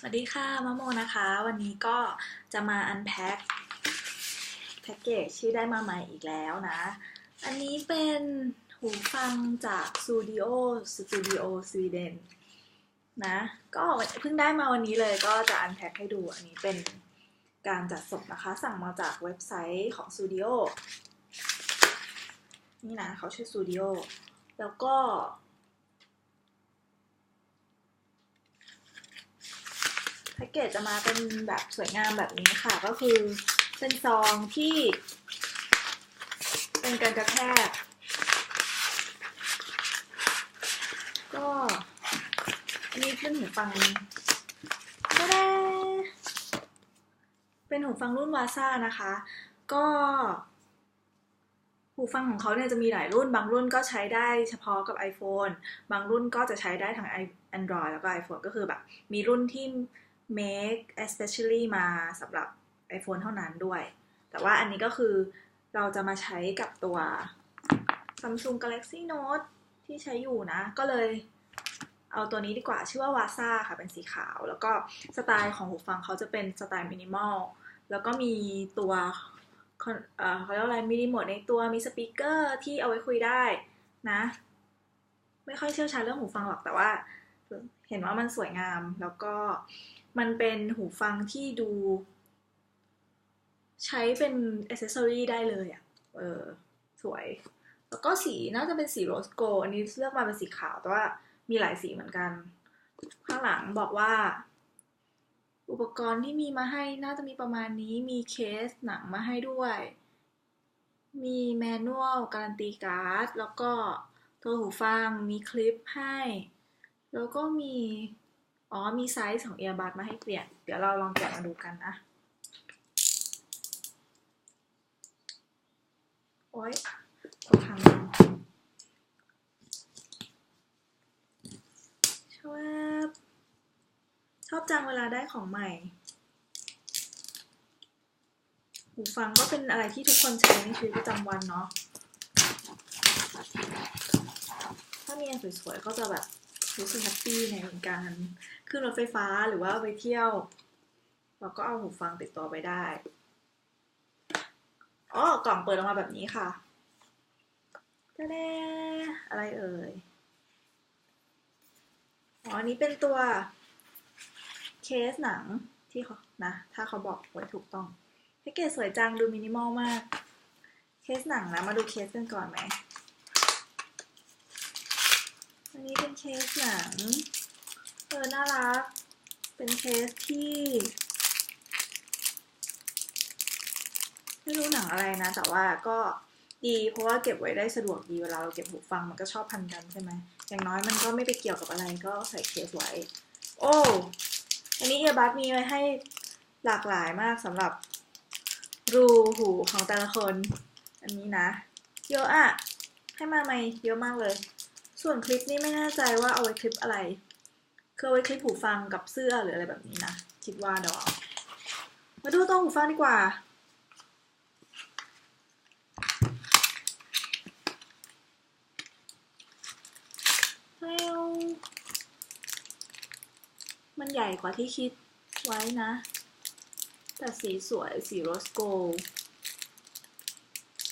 สวัสดีค่ะมะโมนะคะ วันนี้ก็จะมาอันแพ็คแพ็กเกจที่ได้มาใหม่อีกแล้วนะ อันนี้เป็นหูฟังจาก Studio Studio Sweden นะ ก็เพิ่งได้มาวันนี้เลยก็จะอันแพ็คให้ดูอันนี้เป็นการจัดส่งนะคะ สั่งมาจากเว็บไซต์ของ Studio นี่นะเขาชื่อ Studio แล้วก็ แพ็กเกจจะมาเป็นแบบสวยงามแบบนี้ค่ะ ก็คือเป็นซองที่ เป็นการกระแทกก็อันนี้เป็นหูฟังก็ได้เป็นหูฟังรุ่นวาซ่านะคะ ก็หูฟังของเขาเนี่ยจะมีหลายรุ่น บางรุ่นก็ใช้ได้เฉพาะกับ iPhone บางรุ่นก็จะใช้ได้ทั้ง Android แล้วก็ iPhone ก็คือแบบ มีรุ่นที่ make especially มาสำหรับ iPhone เท่านั้นด้วย แต่ว่าอันนี้ก็คือเราจะมาใช้กับตัว Samsung Galaxy Note ที่ใช้อยู่นะ ก็เลยเอาตัวนี้ดีกว่าชื่อว่าวาซ่าค่ะเป็นสีขาว แล้วก็สไตล์ของหูฟังเขาจะเป็นสไตล์มินิมอลแล้วก็มีตัวเอ่อเขาเรียกอะไรมินิโหมดในตัวมีสปีกเกอร์ที่เอาไว้คุยได้นะ ไม่ค่อยเชี่ยวชาญเรื่องหูฟังหรอกแต่ว่า เห็นว่ามันสวยงาม แล้วก็มันเป็นหูฟังที่ดู ใช้เป็นอ c เซสซอรีได้เลยอะ่ะ เออ สวย แล้วก็สีน่าจะเป็นสีโรสโกอันนี้เลือกมาเป็นสีขาว แต่ว่ามีหลายสีเหมือนกัน ข้างหลังบอกว่า อุปกรณ์ที่มีมาให้น่าจะมีประมาณนี้ มีเคสหนังมาให้ด้วย มีแมนนวลการันตีการ์ด แล้วก็ตัวหูฟัง มีคลิปให้ แล้วก็มี อ๋อ มีไซส์ของเอียบัดมาให้เปลี่ยน เดี๋ยวเราลองแกะมาดูกันนะ โอ๊ยตัวทางชอบชอบจังเวลาได้ของใหม่ หูฟังก็เป็นอะไรที่ทุกคนใช้ในชีวิตประจำวันเนาะ ถ้ามีอันสวยๆ ก็จะแบบ รู้สึกแฮปปี้ในการขึ้นรถไฟฟ้าหรือว่าไปเที่ยว เราก็เอาหูฟังติดตัวไปได้อ๋อกล่องเปิดออกมาแบบนี้ค่ะจะแน่อะไรเอ่ย อ๋ออันนี้เป็นตัวเคสหนังที่เขานะ ถ้าเขาบอกไว้ถูกต้องแพ็กเกจสวยจังดูมินิมอลมาก เคสหนังนะ มาดูเคสกันก่อนไหม อันนี้เป็นเคสหนังเออน่ารัก เป็นเคสที่ไม่รู้หนังอะไรนะ แต่ว่าก็ดีเพราะว่าเก็บไว้ได้สะดวกดีเวลาเราเก็บหูฟังมันก็ชอบพันกันใช่ไหมอย่างน้อยมันก็ไม่ไปเกี่ยวกับอะไรก็ใส่เคสไว้ โอ้อันนี้เอียบัสมีไว้ให้หลากหลายมากสำหรับรูหูของแต่ละคน อันนี้นะ เยอะอะให้มาใหม่เยอะมากเลย ส่วนคลิปนี้ไม่แน่ใจว่าเอาไว้คลิปอะไรคือเอาไว้คลิปหูฟังกับเสื้อหรืออะไรแบบนี้นะ คิดว่าเดี๋ยวเอามาดูตัวหูฟังดีกว่าแล้วมันใหญ่กว่าที่คิดไว้นะ แต่สีสวยสีโรสโกล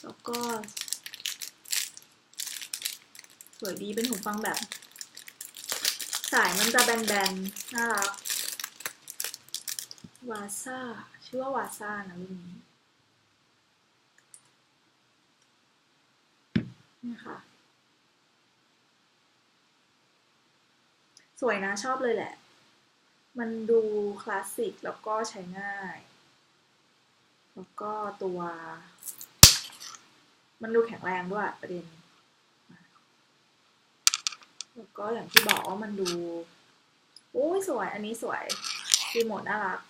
แล้วก็ สวยดีเป็นหูฟังแบบ สายมันจะแบนๆ น่ารัก วาซ่า ชื่อว่าวาซ่านะรุ่นนี้นี่ค่ะสวยนะชอบเลยแหละ มันดูคลาสสิกแล้วก็ใช้ง่าย แล้วก็ตัว มันดูแข็งแรงด้วยประเด็น แล้วก็อย่างที่บอกว่ามันดูโอ้ยสวย อันนี้สวยรีโมทน่ารัก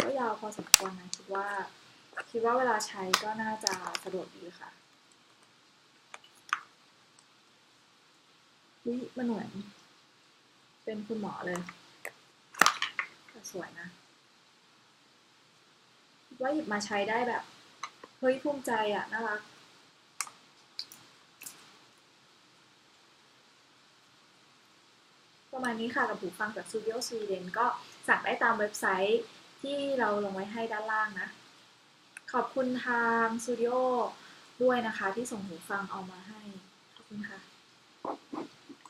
ก็ยาวพอสมควรนะคิดว่า คิดว่าเวลาใช้ก็น่าจะสะดวกดีค่ะนี่มันเหมือนเป็นคุณหมอเลยแต่สวยนะว่าหยิบมาใช้ได้แบบ เฮ้ยภูมิใจอะ น่ารัก ประมาณนี้ค่ะกับหูฟังจากซูเดียลสวีเดนก็สั่งได้ตามเว็บไซต์ที่เราลงไว้ให้ด้านล่างนะ ขอบคุณทางสตูดิโอด้วยนะคะที่ส่งหูฟังเอามาให้ ขอบคุณค่ะ